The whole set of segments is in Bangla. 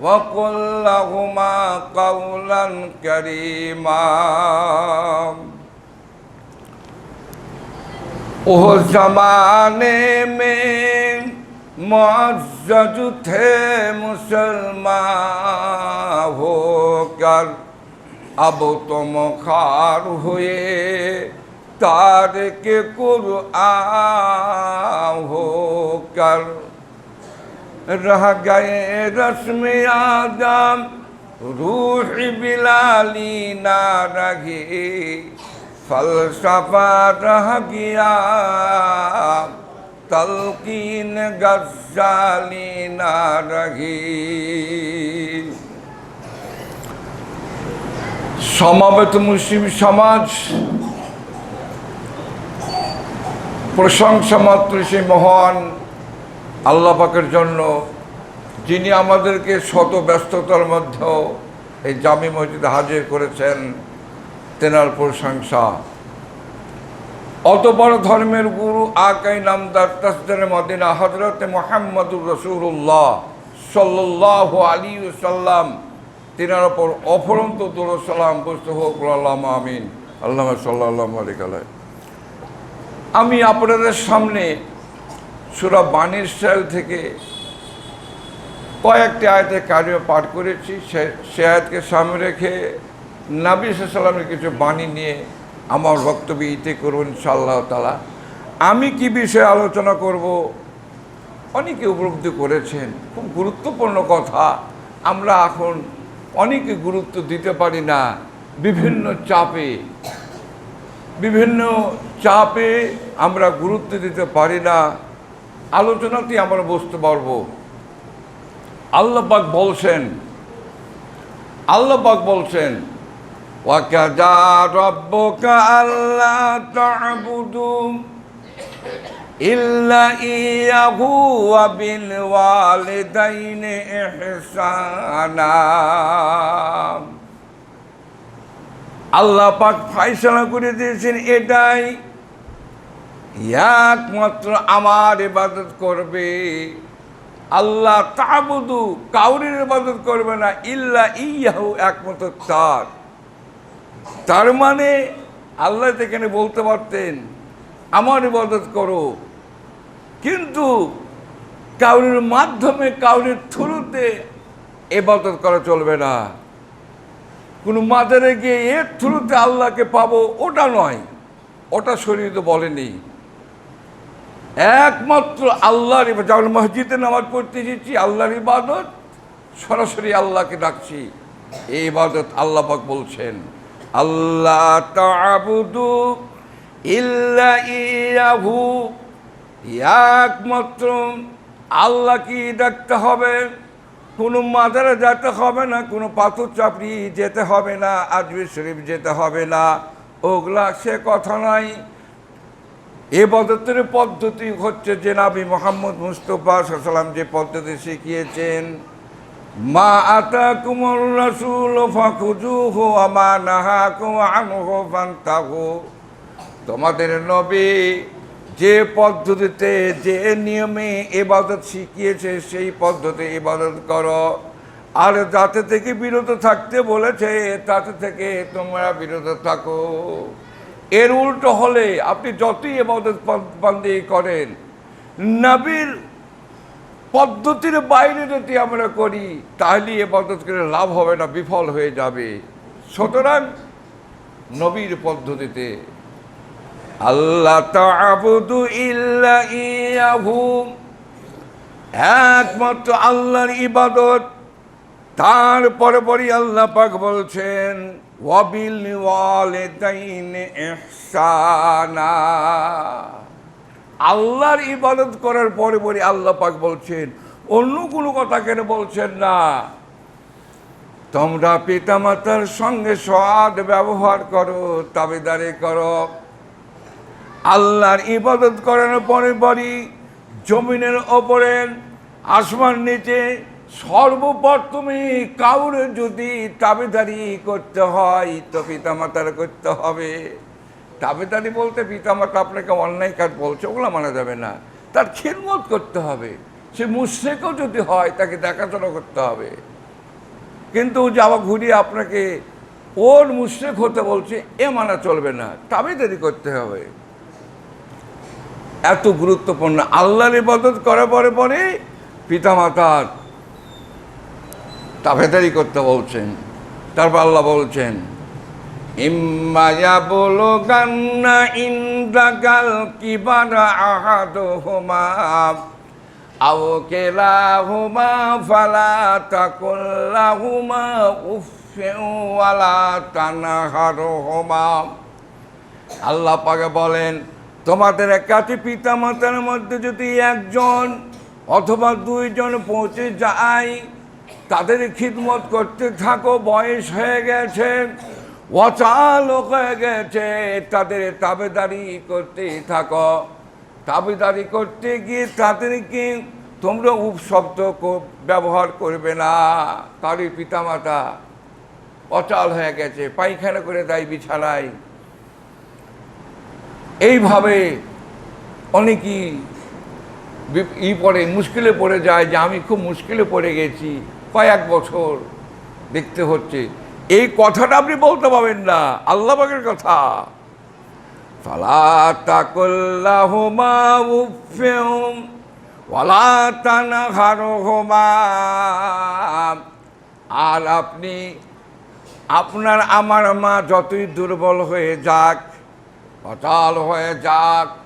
وقل لهما قولا كريما وہ زمانے میں معزز تھے مسلمان ہو کر اب تم خار ہوئے تار کے قرآن ہو کر রহ গায়ে রশ্মি বিলালি না রহে ফলসফা তলকিন গজালি না রহে সমাবেত মুসলিম সমাজ প্রশংসা মাত্র সেই মহান আল্লাহ পাকের জন্য, যিনি আমাদেরকে শত ব্যস্ততার মধ্যেও এই জামি মসজিদে হাজির করেছেন তেনার প্রশংসা অত বড় ধর্মের গুরু আকাই নামদার তসদের মদিনা হজরতে মোহাম্মদুর রসুল্লাহ সাল্লাহ আলী সাল্লাম তিনার ওপর অফরন্ত দুরসালাম বস্তু হোক আল্লাহ আমিন। আল্লাহ সাল্লাহ আলিকালায় আমি আপনাদের সামনে সুরা বাণীর স্টাইল থেকে কয়েকটি আয়তে কার্য পাঠ করেছি। সে সে আয়াতকে সামনে রেখে নাবি সাল্লামের কিছু বাণী নিয়ে আমার বক্তব্য ইতে করুন ইনশাআল্লাহ তালা আমি কি বিষয়ে আলোচনা করব? অনেকে উপলব্ধি করেছেন, খুব গুরুত্বপূর্ণ কথা। আমরা এখন অনেকে গুরুত্ব দিতে পারি না, বিভিন্ন চাপে। বিভিন্ন চাপে আমরা গুরুত্ব দিতে পারি না আলোচনাতেই আমরা বুঝতে পারব। আল্লাপাক বলছেন আল্লাপাক বলছেন, ওয়াকাজা রব্বকা আল্লাহ তা'বুদু ইল্লা ইয়াহু ওয়া বিল ওয়ালিদাইনি ইহসানা। আল্লাহ পাক ফাইসলা করে দিয়েছেন, এটাই একমাত্র আমার ইবাদত করবে। আল্লাহ তাবুদু, কাউরির ইবাদত করবে না, ইল্লা ইয়াহু, একমাত্র তার। তার মানে আল্লাহ এখানে বলতে পারতেন, আমার ইবাদত করো। কিন্তু কাউরির মাধ্যমে, কাউরির থ্রুতে এবাদত করা চলবে না। কোনো মাদারে গিয়ে এর থ্রুতে আল্লাহকে পাবো, ওটা নয়। ওটা শরীর তো বলেনি। একমাত্র আল্লাহর যেমন মসজিদে নামাজ পড়তে এসেছি, আল্লাহর ইবাদত, সরাসরি আল্লাহকে ডাকছি। এই ইবাদত আল্লাহ পাক বলছেন আল্লাহ তাবুদু ইল্লা ইয়াহু। একমাত্র আল্লাহ কি ডাকতে হবে। কোনো মাদারে যেতে হবে না, কোনো পাথর চাপড়ি যেতে হবে না, আজমির শরীফ যেতে হবে না। ওগুলা সে কথা নাই। এ পদ্ধতির পদ্ধতি হচ্ছে যে নাবি মোহাম্মদ মুস্তফা সাল্লাম যে পদ্ধতি শিখিয়েছেন, মা আতা কুমর রসুল ফাকুজু হো আমা নাহা কুমান হো ফান্তাহু তোমাদের নবী যে পদ্ধতিতে, যে নিয়মে এবাদত শিখিয়েছে, সেই পদ্ধতি এবাদত করো। আর যাতে থেকে বিরত থাকতে বলেছে, তাতে থেকে তোমরা বিরত থাকো। এর উল্টো হলে আপনি যতই এবাদত বন্দি করেন, নবীর পদ্ধতির বাইরে যদি আমরা করি, তাহলে এবাদত করে লাভ হবে না, বিফল হয়ে যাবে। সুতরাং নবীর পদ্ধতিতে আল্লাহ তাবুদু ইল্লা ইয়াহু। একমাত্র আল্লাহর ইবাদত। তারপরে পরই আল্লাহ পাক বলছেন, ওয়াবিল ওয়ালিদাইন ইহসানা। আল্লাহর ইবাদত করার পরে পরে আল্লাহ পাক বলছেন অন্য কোনো কথা কেন বলছেন না? তোমরা পিতামাতার সঙ্গে সৎ ব্যবহার করো, তাবেদারি করো। আল্লাহর ইবাদত করার পরে পরই জমিনের ওপরে আসমান নিচে সর্বপ্রথমে কাউরে যদি তাবেদারি করতে হয়, তো পিতামাতার করতে হবে। তাবেদারি বলতে পিতামাতা আপনাকে অন্যায় কাজ বলছে, ওগুলো মানা যাবে না। তার খিদমত করতে হবে। সে মুশ্রেকও যদি হয়, তাকে দেখাশোনা করতে হবে। কিন্তু যাওয়া ঘুরিয়ে আপনাকে ওর মুশ্রেক হতে বলছে, এ মানা চলবে না, তাবেদারি করতে হবে। এত গুরুত্বপূর্ণ আল্লাহর ইবাদত করার পরে পরে পিতামাতার তাবেদারি করতে বলছেন, তারপর আল্লাহ বলছেন ইম্মায়া বলো গান্না ইন্দ্রাগাল কিবারা আহাদ হোমা আও ফালা আল্লাহ পাকে বলেন, তোমাদের একাতি পিতা মাতার মধ্যে যদি একজন অথবা দুইজন পৌঁছে যায় তাদের খিদমত করতে থাকো, বয়স হয়ে গেছে অচালক হয়ে গেছে, তাদের তাবেদারি করতে থাকো। তাবেদারি করতে গিয়ে তাদেরকে তোমরা উপশব্দ ব্যবহার করবে না? তারই পিতামাতা অচাল হয়ে গেছে, পায়খানা করে দেয় বিছানায়। এইভাবে অনেকেই ই পড়ে, মুশকিলে পড়ে যায় যে আমি খুব মুশকিলে পড়ে গেছি। কয়েক বছর দেখতে হচ্ছে। এই কথাটা আপনি বলতে পারবেন না। আল্লাহ পাকের কথা। আর আপনি, আপনার, আমার মা যতই দুর্বল হয়ে যাক, অচল হয়ে যাক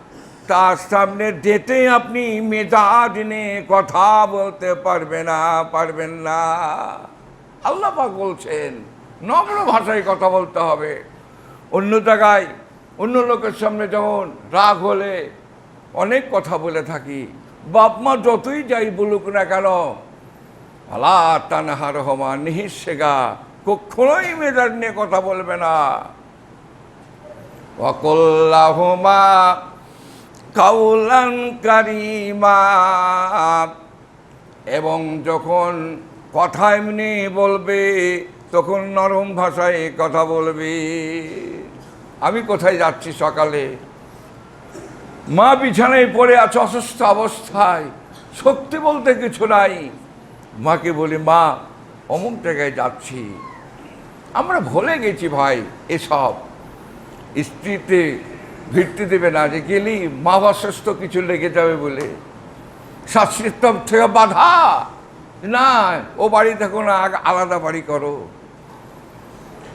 তার সামনে ডেটে আপনি মেজাজ নিয়ে কথা বলতে পারবে না, পারবেন না। আল্লাহ বলছেন নম্র ভাষায় কথা বলতে হবে। অন্য জায়গায়, অন্য লোকের সামনে যেমন রাগ হলে অনেক কথা বলে থাকি। বাপ মা যতই যাই বলুক না কেন, আলা তানাহার হমা নিহিসেগা, কখনোই মেজাজ নিয়ে কথা বলবে না। অকল্লাহমা কাউলান কারিমা এবং যখন কথা এমনি বলবে, তখন নরম ভাষায় কথা বলবে। আমি কোথায় যাচ্ছি সকালে? মা বিছানায় পড়ে আছে অসুস্থ অবস্থায়। সত্যি বলতে কিছু নাই। মাকে বলি, মা, অমুক জায়গায় যাচ্ছি। আমরা ভুলে গেছি ভাই, এসব। স্ত্রীতে ভিত্তি দেবে না যে গেলি মা বাসস্থ কিছু লেগে যাবে বলে। শাস্ত্রীর তরফ থেকে বাধা। না, ও বাড়ি থাকো না আলাদা বাড়ি করো।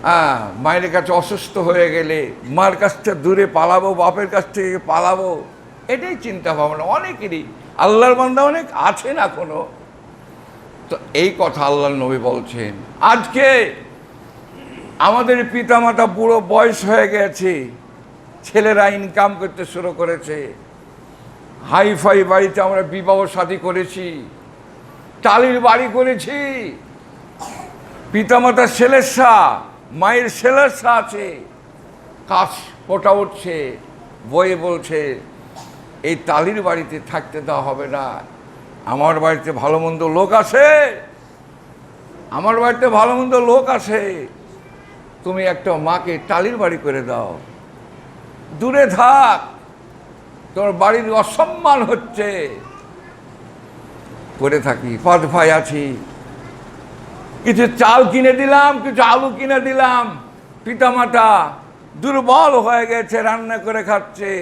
হ্যাঁ মায়ের কাছে অসুস্থ হয়ে গেলে মার কাছ থেকে দূরে পালাবো, বাপের কাছ থেকে পালাবো। এটাই চিন্তা ভাবনা, অনেকেরই। আল্লাহর বান্দা অনেক আছেন এখনও। তো এই কথা আল্লাহ নবী বলছেন। আজকে আমাদের পিতামাতা বুড়ো বয়স হয়ে গেছে। ছেলেরা ইনকাম করতে শুরু করেছে। হাই ফাই বাড়িতে আমরা বিবাহ শাদী করেছি। টালির বাড়ি করেছি। পিতামাতার ছেলেসা মায়ের ছেলেসা আছে। কাজ পোটা উঠছে বয়ে বলছে, এই টালির বাড়িতে থাকতে দেওয়া হবে না। আমার বাড়িতে ভালো মন্দ লোক আছে। আমার বাড়িতে ভালো মন্দ লোক আছে। তুমি একটা মাকে টালির বাড়ি করে দাও। দূরে থাক, তোর বাড়ির অসম্মান হচ্ছে। করে থাকি পাঁচ ভাই আছি। কিছু চাল কিনে দিলাম, কিছু আলু কিনে দিলাম। পিতামাতা দুর্বল হয়ে গেছে, রান্না করে খাচ্ছে।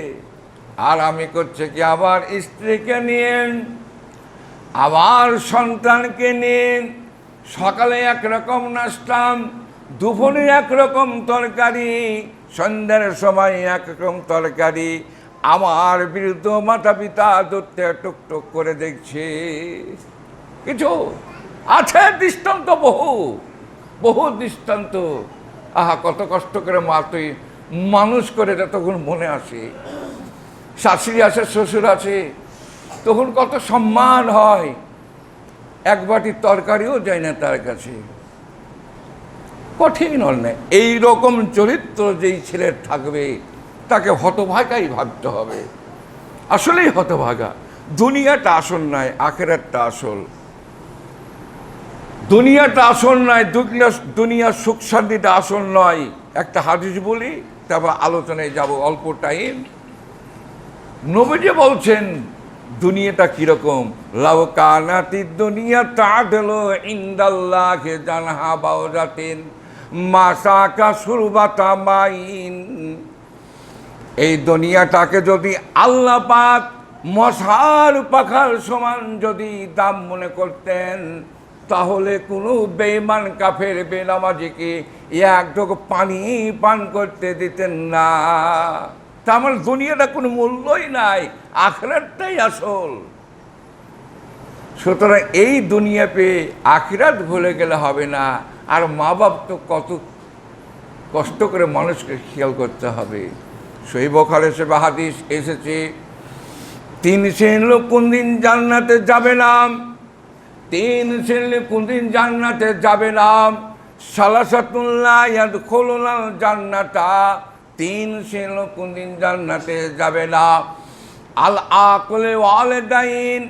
আর আমি করছে কি, আবার স্ত্রীকে নিন আবার সন্তানকে নিয়ে, সকালে একরকম নাস্তাম, দুপুরে একরকম তরকারি সন্ধ্যার সময় এক রকম তরকারি আমার বিরুদ্ধ মাতা পিতা দূরতে টুকটুক করে দেখছে। কিছু আছে দৃষ্টান্ত বহু বহু দৃষ্টান্ত। আহা, কত কষ্ট করে মা তুই মানুষ করে তখন মনে আসে। শাশুড়ি আছে, শ্বশুর আছে, তখন কত সম্মান হয়। এক বাটি তরকারিও যায় না তার কাছে। কঠিন অন্যায়। এই রকম চরিত্র যেই ছেলের থাকবে, তাকে হতভাগাই ভাবতে হবে। আসলেই হতভাগা। দুনিয়াটা আসল নয়, আখেরাতটা আসল। দুনিয়াটা আসল নয়, দুনিয়া, দুনিয়ার সুখ শান্তিটা আসল নয়। একটা হাদিস বলি, তারপর আলোচনায় যাব অল্প টাইম। নবীজি বলছেন, দুনিয়াটা কীরকম? লাউ কানাতি দুনিয়া তাদল ইন্দাল্লাহে জানহা বাউজাতিন। মাসাকা সুরবাতা মাইন এই দুনিয়াটাকে যদি আল্লাহ পাক মশার পাখার সমান যদি দাম মনে করতেন, তাহলে কোনো বেইমান কাফের, বেনামাজিকে এক ঢোক পানি পান করতে দিতেন না। তা আমার দুনিয়াটা কোনো মূল্যই নাই, আখরাতটাই আসল। সুতরাং এই দুনিয়া পেয়ে আখিরাত ভুলে গেলে হবে না। আর মা বাপ তো কত কষ্ট করে মানুষকে খেয়াল করতে হবে। সই বখারে সে হাদিস এসেছে, তিন শ্রেণির লোক কোনদিন জান্নাতে যাবে না? তিন শ্রেণির লোক কোনদিন জান্নাতে যাবে না? সালাসাতুল্লাহ ইয়াদ খোলনাল জান্নাতা তিন শ্রেণির লোক কোনদিন জান্নাতে যাবে না? আল আকলে ওয়ালে দাইন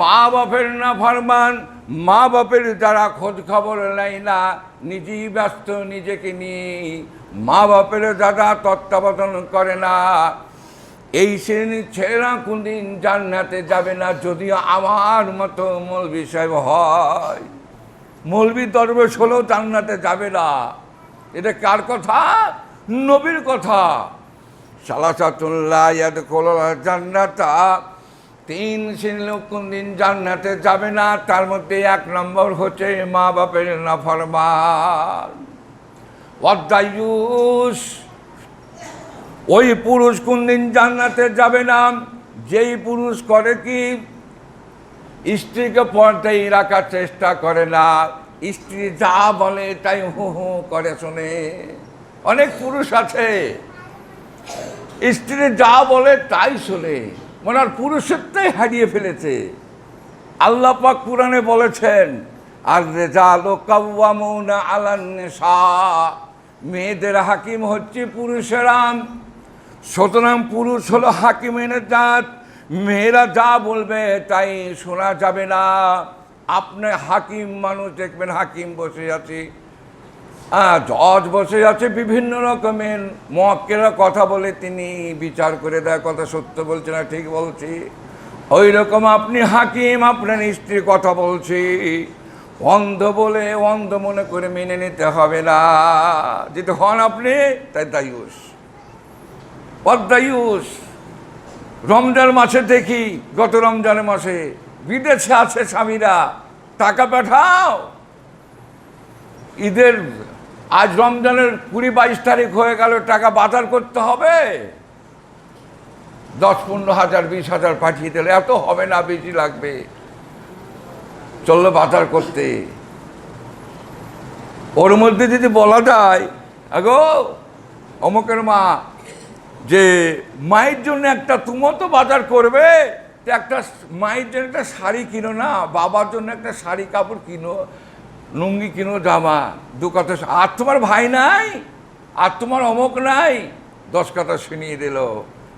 মা বাপের না ফরমান মা বাপের যারা খোঁজ খবর নেয় না নিজেই ব্যস্ত, নিজেকে নিয়ে। মা বাপের যারা তত্ত্বাবধান করে না। এই শ্রেণির ছেলেরা কোনদিন জান্নাতে যাবে না যদিও আমার মতো মৌলবি সাহেব হয়। মৌলবি দরবেশ হলেও জান্নাতে যাবে না। এটা কার কথা? নবীর কথা। সালাসাতুল্লাহ ইয়াদ কোলা জান্নাতা। তিন শ্রেণির লোক কোন দিন জান্নাতে যাবে না, তার মধ্যে এক নম্বর হচ্ছে মা বাপের নাফরমান অদ্দায়ুষ ওই পুরুষ কোন দিন জান্নাতে যাবে না, যেই পুরুষ করে কি? স্ত্রীকে পর্দায় রাখার চেষ্টা করে না, স্ত্রী যা বলে তাই হু হু করে শোনে। অনেক পুরুষ আছে, স্ত্রী যা বলে তাই শোনে। ওনার পুরুষত্বই হারিয়ে ফেলেছে। আল্লাহ পাক কোরআনে বলেছেন আর রেজা লোকাউনা আলান্নেসা মেয়েদের হাকিম হচ্ছে পুরুষেরাম সুতরাং পুরুষ হলো হাকিমের জাত, মেয়েরা যা বলবে তাই শোনা যাবে না। আপনি হাকিম মানুষ দেখবেন, হাকিম বসে আছে। হ্যাঁ জজ বসে আছে বিভিন্ন রকমের। মক্কেরা কথা বলে তিনি বিচার করে দেয়, কথা সত্য বলছে না ঠিক বলছি। ওই রকম আপনি হাকিম, আপনার স্ত্রী কথা বলছি। অন্ধ বলে অন্ধ মনে করে মেনে নিতে হবে না। যেটা হন আপনি, তাই দায়ুষ পদ্মায়ুষ রমজান মাসে দেখি, গত রমজানের মাসে বিদেশে আছে স্বামীরা, টাকা পাঠাও। ঈদের আজ রমজানের কুড়ি বাইশ তারিখ হয়ে গেল, টাকা বাজার করতে হবে। দশ, পনেরো হাজার, বিশ হাজার পাঠিয়ে দিলে এত হবে না, বেশি লাগবে। চলল বাজার করতে। ওর মধ্যে যদি বলা যায়, আগো, অমুকের মা, যে মায়ের জন্য একটা তুমো তো বাজার করবে একটা মায়ের জন্য একটা শাড়ি কিনো না, বাবার জন্য একটা শাড়ি, কাপড় কিনো লুঙ্গি কিনো জামা, দু কথা আর তোমার ভাই নাই? আর তোমার অমুক নাই? দশ কথা শুনিয়ে দিল।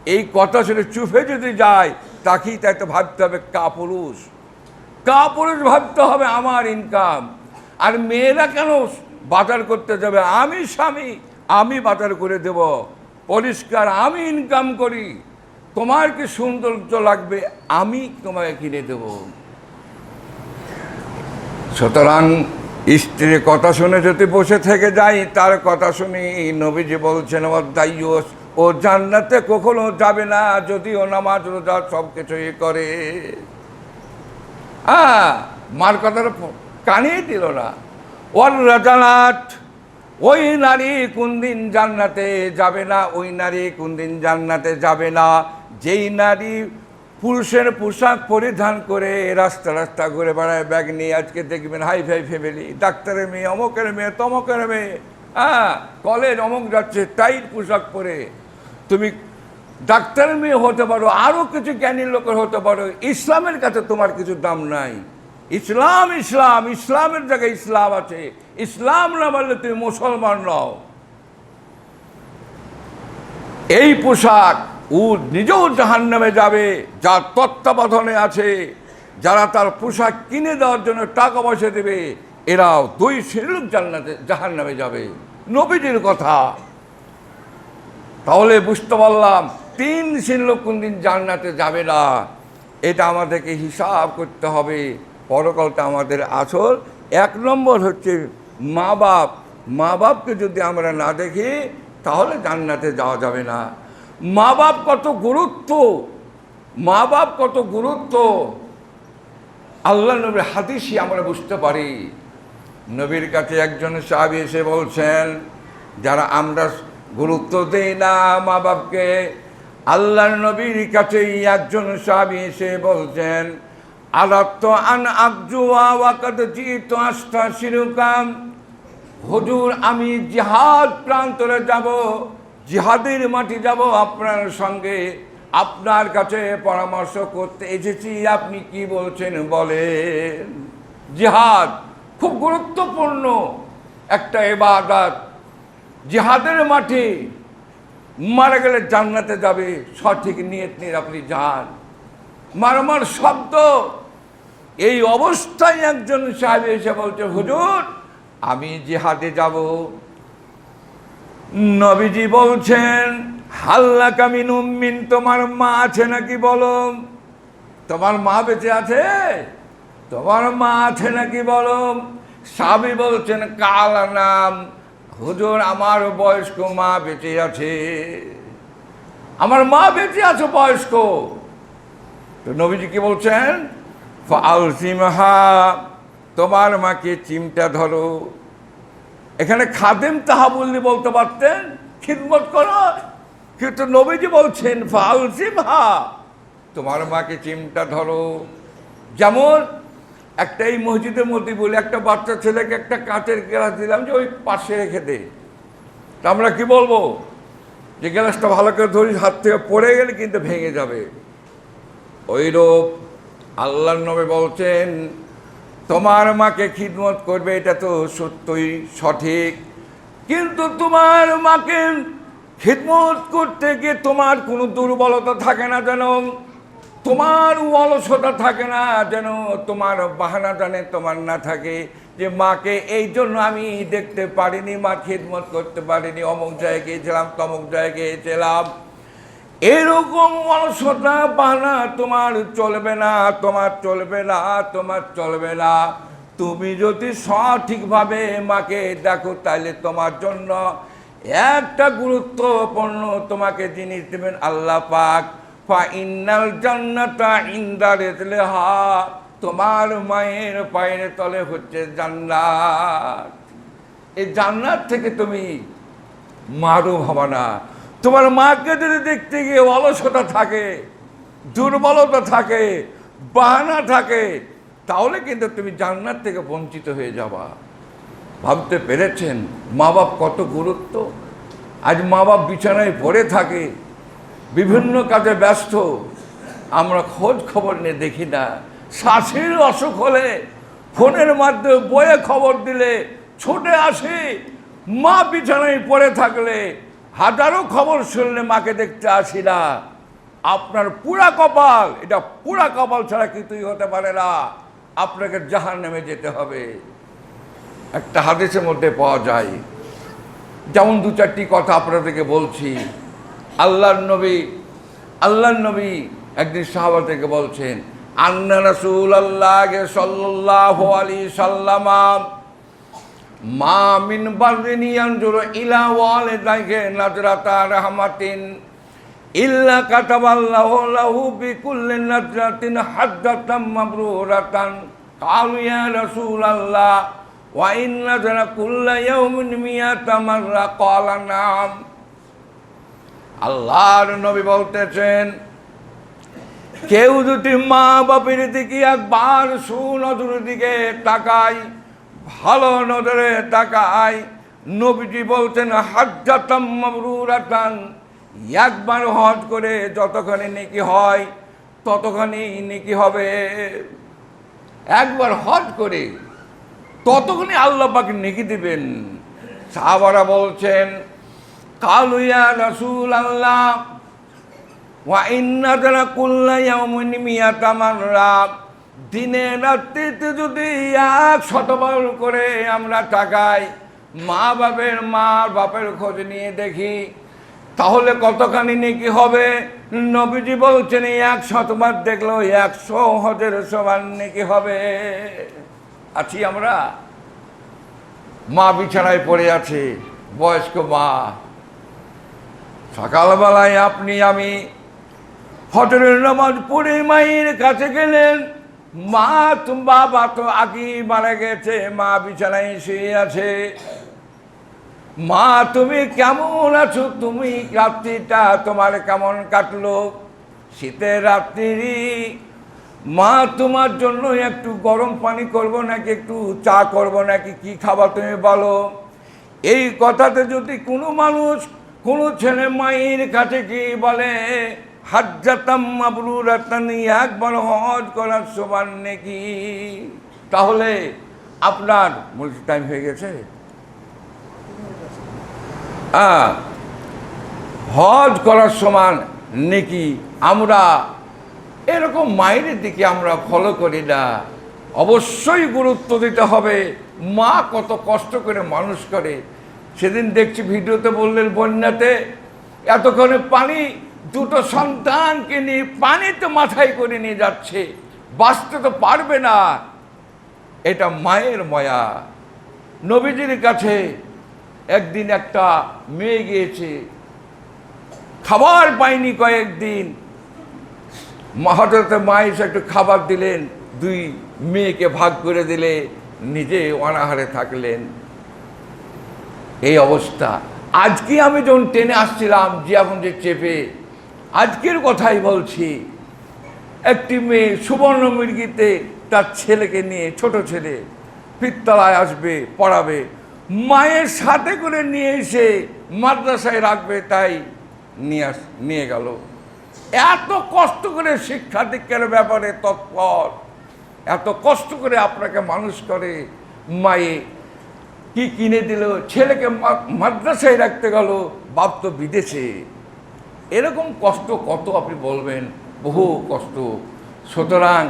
এই কথা শুনে চুপে যদি যায়, তাকেই তাই তো ভাবতে হবে, কাপুরুষ। কাপুরুষ ভাবতে হবে আমার ইনকাম আর মেয়েরা কেন বাজার করতে যাবে? আমি স্বামী, আমি বাজার করে দেব। পরিষ্কার, আমি ইনকাম করি। তোমার কি সৌন্দর্য লাগবে? আমি তোমাকে কিনে দেব। সুতরাং স্ত্রীর কথা শুনে যদি বসে থেকে যাই, তার কথা শুনি নবীজি বলছেন অধ্যায়ুষ ও জান্নাতে কখনো যাবে না, যদিও নামাজ, রোজা সব কিছুই করে। হ্যাঁ মার কথাটা কানেই দিল না। ওর রাজানাথ ওই নারী কোনদিন জান্নাতে যাবে না, ওই নারী কোনদিন জান্নাতে যাবে না। যেই নারী পুরুষের পোশাক পরিধান করে রাস্তা রাস্তা ঘুরে বেড়ায়, ব্যাগ নিয়ে আজকে দেখবেন হাই ফাই ফ্যামিলি, ডাক্তারের মেয়ে, অমকের মেয়ে, তমকের মেয়ে হ্যাঁ কলেজ অমক যাচ্ছে, টাইট পোশাক পরে। তুমি ডাক্তারের মেয়ে হতে পারো আরও কিছু জ্ঞানীর লোকের হতে পারো, ইসলামের কাছে তোমার কিছু দাম নাই। ইসলাম ইসলাম, ইসলামের জায়গায় ইসলাম আছে। ইসলাম না বললে তুমি মুসলমান নও। এই পোশাক ও নিজেও জাহান নামে যাবে, যার তত্ত্বাবধানে আছে। যারা তার পোশাক কিনে দেওয়ার জন্য টাকা পয়সা দেবে, এরাও দুই শ্রেণির জান্নাতে জাহান নামে যাবে। নবীজির কথা। তাহলে বুঝতে পারলাম, তিন শ্রেণির কোন দিন জান্নাতে যাবে না। এটা আমাদেরকে হিসাব করতে হবে। পরকালটা আমাদের আসল। এক নম্বর হচ্ছে মা বাপ মা বাপকে যদি আমরা না দেখি, তাহলে জান্নাতে যাওয়া যাবে না। মা বাপ কত গুরুত্ব? মা বাপ কত গুরুত্ব? আল্লাহ নবীর হাদিসই আমরা বুঝতে পারি। নবীর কাছে একজন সাহাবি এসে বলছেন, যারা আমরা গুরুত্ব দেই না মা বাপকে আল্লাহর নবীর কাছেই একজন সাহাবি এসে বলছেন, আলাত্ত আন হুজুর আমি জিহাদ প্রান্তরে যাব জিহাদের মাটি যাব আপনার সঙ্গে। আপনার কাছে পরামর্শ করতে এসেছি, আপনি কি বলছেন বলেন। জিহাদ খুব গুরুত্বপূর্ণ একটা এবাদত জিহাদের মাঠে মারা গেলে জান্নাতে যাবে, সঠিক নিয়ত নিয়ে আপনি যান। মারামার শব্দ, এই অবস্থায় একজন সাহেব এসে বলছে, হুজুর, আমি জিহাদে যাব। নবীজি বলছেন হাল্লা কামিন উম্মিন তোমার মা আছে নাকি বলো? তোমার মা বেঁচে আছে? তোমার মা আছে নাকি বলো? সাবি বলছেন, কাল নাম হুজুর, আমার বয়স্ক মা বেঁচে আছে। আমার মা বেঁচে আছে, বয়স্ক। তো নবীজি কি বলছেন? ফালসিমহা তোমার মাকে চিমটা ধরো। এখানে খাদেম তাহা বললে বলতে পারতেন, খিদমত করো। কিন্তু নবীজি বলছেন ফালসিমহা তোমার মাকে চিমটা ধরো। যেমন একটা এই মসজিদের মধ্যে বলি, একটা বাচ্চা ছেলেকে একটা কাঁচের গ্লাস দিলাম যে ওই পাশে রেখে দে। তা আমরা কি বলব? যে গ্লাসটা ভালো করে ধরিস, হাত থেকে পড়ে গেলে কিন্তু ভেঙে যাবে। ওইরূপ আল্লাহর নবী বলছেন তোমার মাকে খিদমত করবে, এটা তো সত্যই সঠিক। কিন্তু তোমার মাকে খিদমত করতে গিয়ে তোমার কোনো দুর্বলতা থাকে না যেন, তোমার অলসতা থাকে না যেন, তোমার বাহানা জানে তোমার না থাকে যে, মাকে এই জন্য আমি দেখতে পারিনি, মা খিদমত করতে পারিনি, অমুক জায়গায় গিয়েছিলাম, তমুক জায়গায় গিয়েছিলাম। এরকম অলসতা বাহানা তোমার চলবে না, তোমার চলবে না, তোমার চলবে না। তুমি যদি সঠিকভাবে মাকে দেখো তাহলে তোমার জন্য একটা গুরুত্বপূর্ণ তোমাকে জিনিস দেবেন আল্লাহ পাক। ফা ইন্নাল জান্নাতা ইন্দা রেতলেহা তোমার মায়ের পায়ের তলে হচ্ছে জান্নাত। এই জান্নাত থেকে তুমি মারও ভাবা না। তোমার মাকে যদি দেখতে গিয়ে অলসতা থাকে, দুর্বলতা থাকে, বাহানা থাকে, তাহলে কিন্তু তুমি জান্নাত থেকে বঞ্চিত হয়ে যাবা। ভাবতে পেরেছেন মা বাপ কত গুরুত্ব? আজ মা বাপ বিছানায় পড়ে থাকে, বিভিন্ন কাজে ব্যস্ত, আমরা খোঁজ খবর নিয়ে দেখি না। শ্বাসের অসুখ হলে ফোনের মাধ্যমে বয়ে খবর দিলে, ছুটে আসি, মা বিছানায় পড়ে থাকলে হাজারো খবর শুনলে মাকে দেখতে আসি না। আপনার পুরা কপাল, এটা পুরা কপাল ছাড়া কিছুই হতে পারে না। আপনাকে জাহান নেমে যেতে হবে। একটা হাদিসের মধ্যে পাওয়া যায়। যেমন দু চারটি কথা আপনাদেরকে বলছি। আল্লাহর নবী আল্লাহর নবী একদিন সাহাবা থেকে বলছেন, আন্না রাসূল আল্লাহ সাল্লাহ আলাইহি সাল্লামা মা মিন বারদিন ইয়ানজুরু ইলা ওয়ালিদাইহি নাজরাতা রাহমাতিন ইল্লা কাতাবাল্লাহু লাহু বিকুল্লি নাজরাতিন হাদাতাম মাবরুরাতান। কালু ইয়া রাসূলাল্লাহ, ওয়া ইন নাজরা কুল্লা ইয়াউমিন মিয়াতা মাররা। ক্বালা নাম। আল্লাহর নবী বলতেছেন, কেউ যদি মা বাপের দিকে একবার সুনজরের দিকে তাকায় ভালো নজরে তাকায়। নবীজি বলছেন, হাজ্জাতাম মাবরুরাতান। একবার হজ করে যতখানি নেকি হয়, ততখানি নেকি হবে। একবার হজ করে ততখানি আল্লাহ পাকে নেকি দিবেন। সাহাবারা বলছেন কালুয়া রসুল আল্লাহ ওয়াইন্নাদারা কুল্লা ইয়াউমিন মিয়াতা মাররা দিনে রাত্রিতে যদি এক শতবার করে আমরা টাকায় মা বাপের মা বাপের খোঁজ নিয়ে দেখি, তাহলে কতখানি নাকি হবে? নবীজি বলছেন, এক শতবার দেখল একশো হজের সমান নাকি হবে। আছি আমরা? মা বিছানায় পড়ে আছে, বয়স্ক মা। সকালবেলায় আপনি, আমি ফজরের নামাজ পড়ে মায়ের কাছে গেলেন মা বাবা তো আগেই মারা গেছে, মা বিছানায় শুয়ে আছে। মা, তুমি কেমন আছো? তুমি রাত্রিটা তোমার কেমন কাটলো? শীতের রাত্রি মা, তোমার জন্য একটু গরম পানি করব নাকি একটু চা করব নাকি? কি খাবার তুমি বলো? এই কথাতে যদি কোনো মানুষ, কোনো ছেলে মায়ের কাছে কি বলে হাজ্জাতাম মাবরুরাতানি একবার হজ করার সমান নাকি। তাহলে আপনার বলছি টাইম হয়ে গেছে? হ্যাঁ হজ করার সমান নেকি আমরা এরকম মায়ের দিকে আমরা ফলো করি না। অবশ্যই গুরুত্ব দিতে হবে। মা কত কষ্ট করে মানুষ করে। সেদিন দেখছি ভিডিওতে বললেন, বন্যাতে এতক্ষণে পানি দুটো সন্তানকে নিয়ে পানিতে মাথায় করে নিয়ে যাচ্ছে। বাঁচতে তো পারবে না। এটা মায়ের ময়া। নবীজির কাছে একদিন একটা মেয়ে গিয়েছে। খাবার পায়নি কয়েকদিন। হঠাৎ মা এসে একটু খাবার দিলেন। দুই মেয়েকে ভাগ করে দিলে নিজে অনাহারে থাকলেন। এই অবস্থা। আজকে আমি যখন ট্রেনে আসছিলাম জিয়াগঞ্জের চেপে আজকের কথাই বলছি, একটি মেয়ে সুবর্ণ মুরগিতে তার ছেলেকে নিয়ে, ছোট ছেলে, পিত্তলায় আসবে, পড়াবে, মায়ের সাথে করে নিয়ে এসে মাদ্রাসায় রাখবে, তাই নিয়ে আস, নিয়ে গেল। এত কষ্ট করে শিক্ষা দীক্ষার ব্যাপারে তৎপর, এত কষ্ট করে আপনাকে মানুষ করে, মায়ে কি কিনে দিল? ছেলেকে মাদ্রাসায় রাখতে গেল, বাপ তো বিদেশে। এরকম কষ্ট কত আপনি বলবেন? বহু কষ্ট। সুতরাং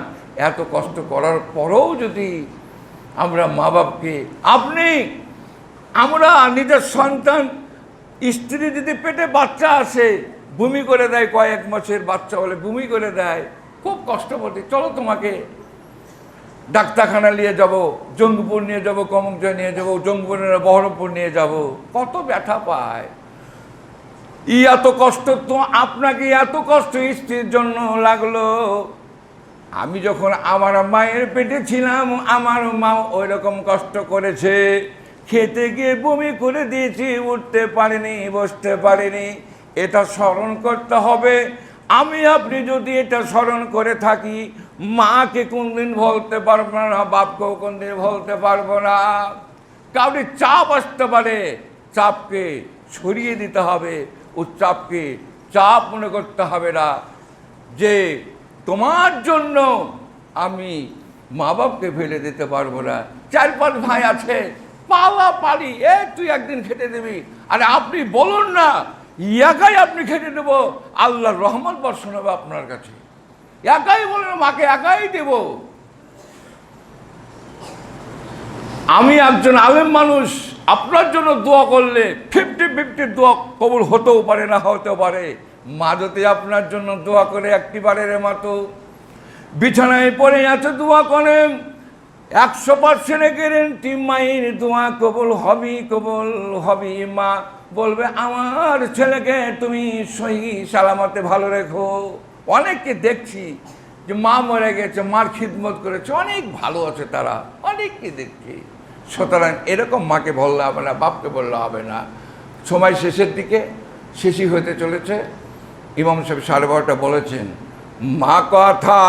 এত কষ্ট করার পরেও যদি আমরা মা বাপকে আপনি, আমরা নিজের সন্তান, স্ত্রী যদি পেটে বাচ্চা আসে, বমি করে দেয় কয়েক মাসের বাচ্চা হলে বমি করে দেয়, খুব কষ্ট পড়ে চলো তোমাকে ডাক্তারখানা নিয়ে যাব, জঙ্গিপুর নিয়ে যাব কমকজয় নিয়ে যাব জঙ্গিপুরের বহরমপুর নিয়ে যাব। কত ব্যথা পায়। ই এত কষ্ট তো আপনাকে এত কষ্ট স্ত্রীর জন্য লাগল। আমি যখন আমার মায়ের পেটে ছিলাম, আমার মা ওই রকম কষ্ট করেছে। খেতে গিয়ে বমি করে দিয়েছি, উঠতে পারিনি, বসতে পারিনি। এটা স্মরণ করতে হবে। আমি আপনি যদি এটা স্মরণ করে থাকি, মাকে কোনদিন বলতে পারব না, বাপকেও কোনদিন বলতে পারব না। কাউরি চাপ আসতে পারে, চাপকে সরিয়ে দিতে হবে। চাপকে চাপ মনে করতে হবে না। যে তোমার জন্য আমি মা বাপকে ফেলে দিতে পারব না। চার পাঁচ ভাই আছে, পালা পালি, এ তুই একদিন খেতে দিবি। আরে আপনি বলুন না, একাই আপনি খেতে দেবো। আল্লাহর রহমান বর্ষণ হবে আপনার কাছে। একাই বলেন, মাকে একাই দেব। আমি একজন আলেম মানুষ আপনার জন্য দোয়া করলে ফিফটি ফিফটি দোয়া কবুল হতেও পারে না, হতেও পারে। মা যদি আপনার জন্য দোয়া করে একটি বারের মতো বিছানায় পড়ে আছে দোয়া করেন একশো পার্সেন্ট গ্যারেন্টি মায়ের দোয়া কবল হবি কবল হবি মা। বলবে, আমার ছেলেকে তুমি সহি সালামতে ভালো রেখো। অনেককে দেখছি যে মা মরে গেছে, মার খিদমত করেছে। অনেক ভালো আছে তারা, অনেককে দেখছি। সুতরাং এরকম মাকে বললে হবে না, বাপকে বললে হবে না। সময় শেষের দিকে শেষই হতে চলেছে। ইমাম সাহেব সাড়ে বারোটা বলেছেন, মা কথা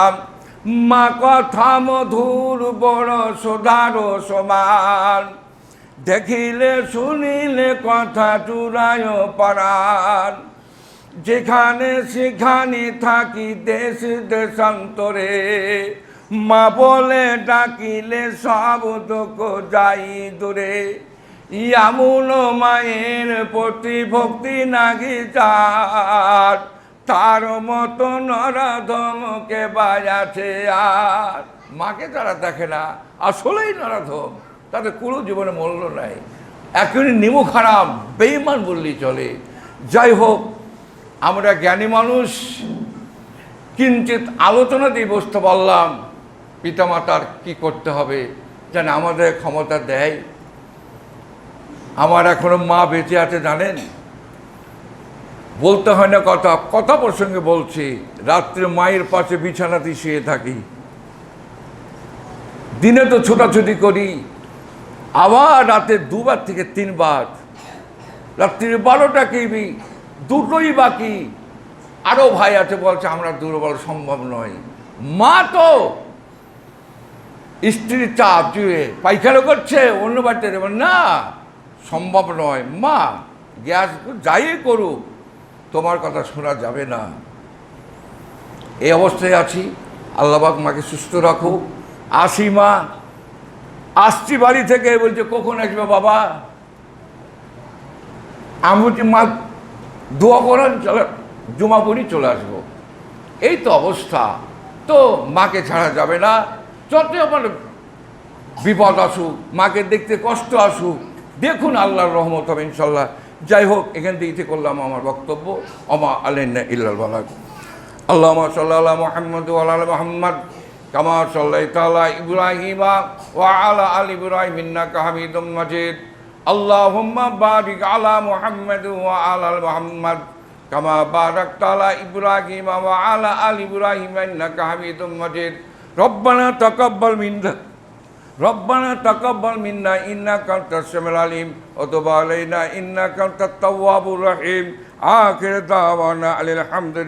মা কথা মধুর, বড় সোধার সমান। দেখিলে শুনিলে কথা চূড়ায় পারান যেখানে সেখানে থাকি দেশ দেশান্তরে মা বলে ডাকিলে সব দুঃখ যাই দূরে। ইয়ামুন মায়ের প্রতি ভক্তি নাগি চার তার মতো নরাধমকে বাজাছে আর। মাকে তারা দেখে না, আসলেই নরাধম। তাদের কোনো জীবনে মূল্য নাই। এখনই নিমু খারাপ বেইমান বললেই চলে। যাই হোক, আমরা জ্ঞানী মানুষ কিঞ্চিত আলোচনা দিয়ে বসতে পারলাম। পিতামাতার কি করতে হবে? যেন আমাদের ক্ষমতা দেয়। আমার এখনও মা বেঁচে আছে, জানেন? বলতে হয় না কথা কথা প্রসঙ্গে বলছি, রাত্রে মায়ের পাশে বিছানাতে শুয়ে থাকি। দিনে তো ছোটাছুটি করি। আবার রাতে দুবার থেকে তিনবার। রাত্রির বারোটা কেবি দুটোই বাকি। আরও ভাই আছে, বলছে, আমরা দুর্বল, সম্ভব নয়। মা তো স্ত্রীর চাপ জুয়ে পায়খানা করছে, অন্য বাড়িতে দেবেন না। সম্ভব নয়। মা, গ্যাস যাই করুক, তোমার কথা শোনা যাবে না। এই অবস্থায় আছি। আল্লাহবাক মাকে সুস্থ রাখুক। আসি মা। আসছি বাড়ি থেকে, বলছে, কখন আসবে বাবা? আমি বলছি, মা, দোয়া করেন, চলে জমা পড়ি চলে আসব। এই তো অবস্থা। তো মাকে ছাড়া যাবে না। যত আমার বিপদ আসুক, মাকে দেখতে কষ্ট আসুক, দেখুন আল্লাহর রহমত হবে ইনশাল্লাহ। যাই হোক, এখান থেকে ইতি করলাম আমার বক্তব্য। অমা আলেন্না ইল্লাল বালাক আল্লাহ সাল্লাহ মোহাম্মদ আল মোহাম্মদ, কামা সাল্লাহ তালা ইব্রাহিমা ও আলা আল ইব্রাহিম হামিদুম মাজিদ। বারিক আলা মুহাম্মদ ওয়া আলা মুহাম্মদ, কামা আলা ইব্রাহিম ওয়া আলা আল ইব্রাহিম ইন্নাকা হামিদুম মাজিদ। রব্বানা তকব্বল মিন্দা রব্বানা তকব্বল মিন্না ইন্না কাউন্টার সেমেল আলিম অতবা আলাইনা ইন্না কাউন্টার তাওয়াবুর রহিম। আখির দাওয়ানা আলিল হামদুলিল্লাহ।